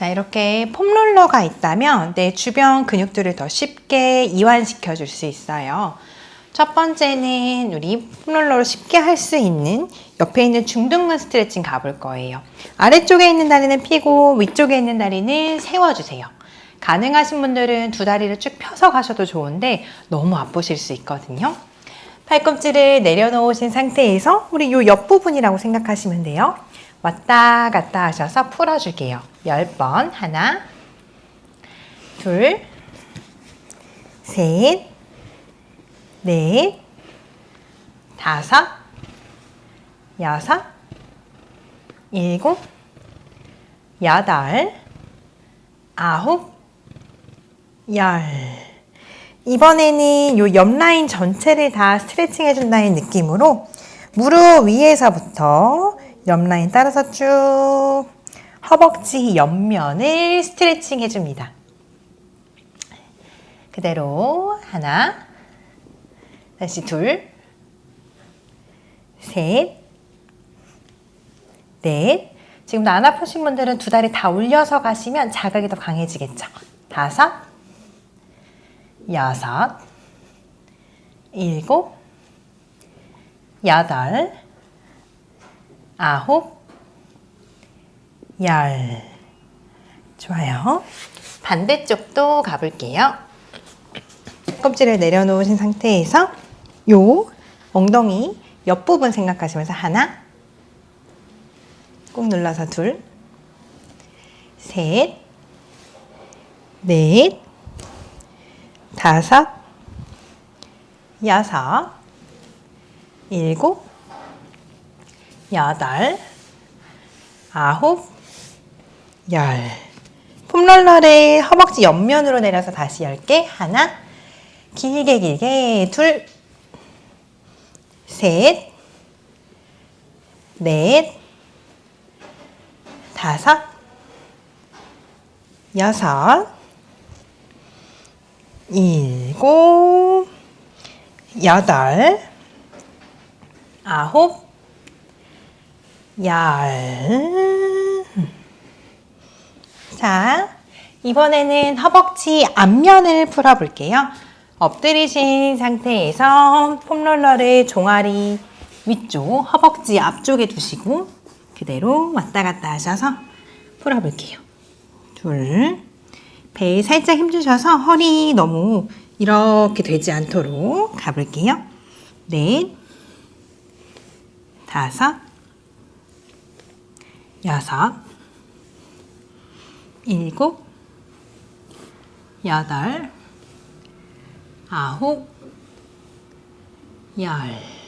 자, 이렇게 폼롤러가 있다면 내 주변 근육들을 더 쉽게 이완시켜 줄 수 있어요. 첫 번째는 우리 폼롤러로 쉽게 할 수 있는 옆에 있는 중둔근 스트레칭 가볼 거예요. 아래쪽에 있는 다리는 펴고 위쪽에 있는 다리는 세워주세요. 가능하신 분들은 두 다리를 쭉 펴서 가셔도 좋은데 너무 아프실 수 있거든요. 팔꿈치를 내려놓으신 상태에서 우리 요 옆부분이라고 생각하시면 돼요. 왔다 갔다 하셔서 풀어줄게요. 10번. 하나, 둘, 셋, 넷, 다섯, 여섯, 일곱, 여덟, 아홉, 열. 이번에는 요 옆라인 전체를 다 스트레칭 해준다는 느낌으로 무릎 위에서부터 옆 라인 따라서 쭉 허벅지 옆면을 스트레칭 해줍니다. 그대로 하나, 다시 둘, 셋, 넷. 지금도 안 아프신 분들은 두 다리 다 올려서 가시면 자극이 더 강해지겠죠. 다섯, 여섯, 일곱, 여덟, 아홉, 열. 좋아요. 반대쪽도 가볼게요. 껍질을 내려놓으신 상태에서 요 엉덩이 옆부분 생각하시면서 하나, 꾹 눌러서 둘, 셋, 넷, 다섯, 여섯, 일곱, 여덟, 아홉, 열. 폼롤러를 허벅지 옆면으로 내려서 다시 열 개. 하나, 길게 길게. 둘, 셋, 넷, 다섯, 여섯, 일곱, 여덟, 아홉, 열. 자, 이번에는 허벅지 앞면을 풀어볼게요. 엎드리신 상태에서 폼롤러를 종아리 위쪽, 허벅지 앞쪽에 두시고 그대로 왔다 갔다 하셔서 풀어볼게요. 둘, 배에 살짝 힘주셔서 허리 너무 이렇게 되지 않도록 가볼게요. 넷, 다섯, 여섯, 일곱, 여덟, 아홉, 열.